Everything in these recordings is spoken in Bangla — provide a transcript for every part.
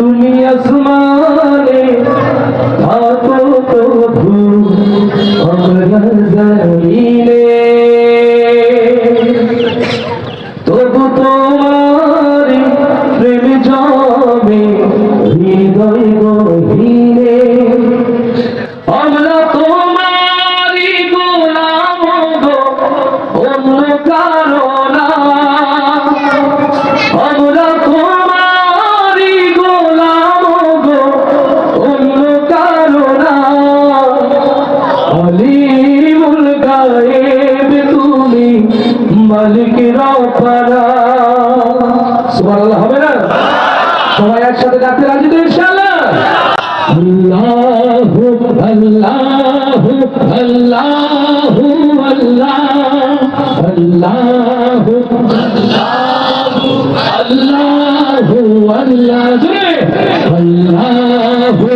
তুমি আসমানে থাকো প্রভু আমরা জানিলে। তবু তোমার হবে না? সবাই একসাথে ডাকতে রাজি তো ইনশাআল্লাহ। আল্লাহু আল্লাহু আল্লাহু আল্লাহ। আল্লাহু আল্লাহু আল্লাহ আল্লাহু।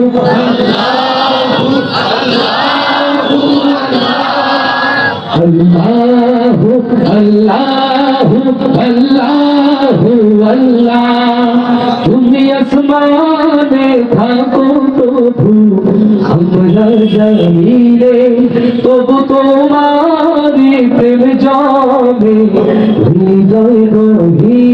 আল্লাহু আল্লাহু আল্লাহু। আল্লাহ তুমি আসমানে থাকো প্রভু আমরা জানিলে তবু তোমার প্রেম জমে হৃদয় গভীরে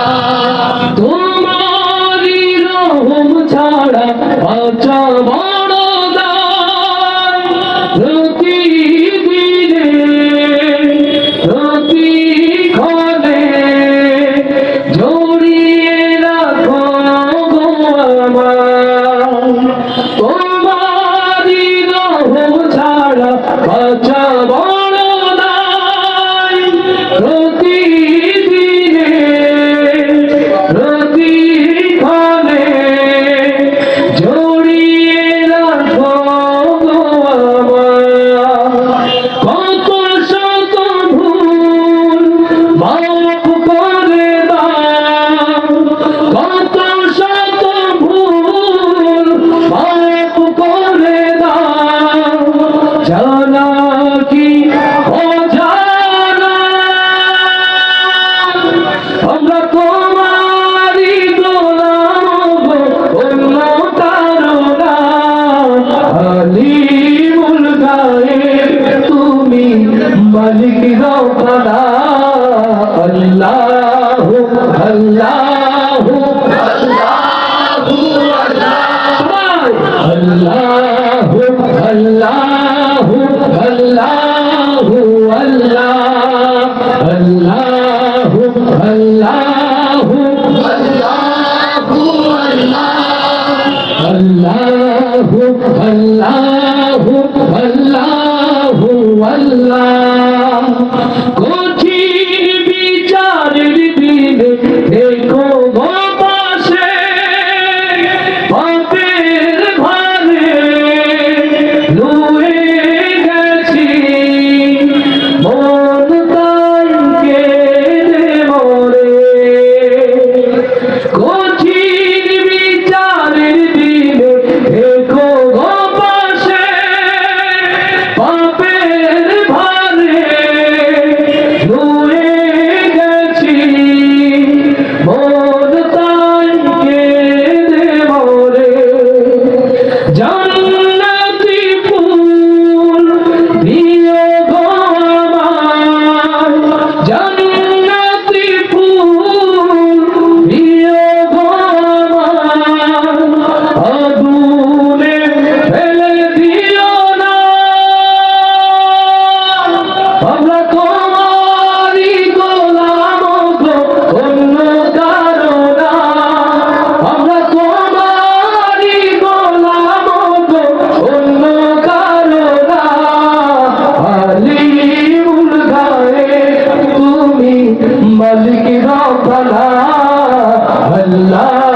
মালিক রব্বানা আল্লাহু আল্লাহু ভলা আল্লাহ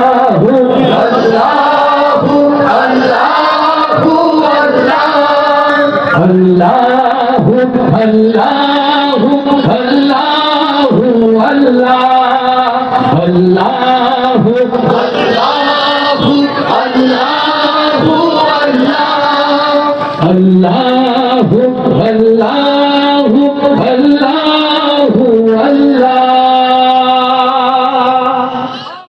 Allah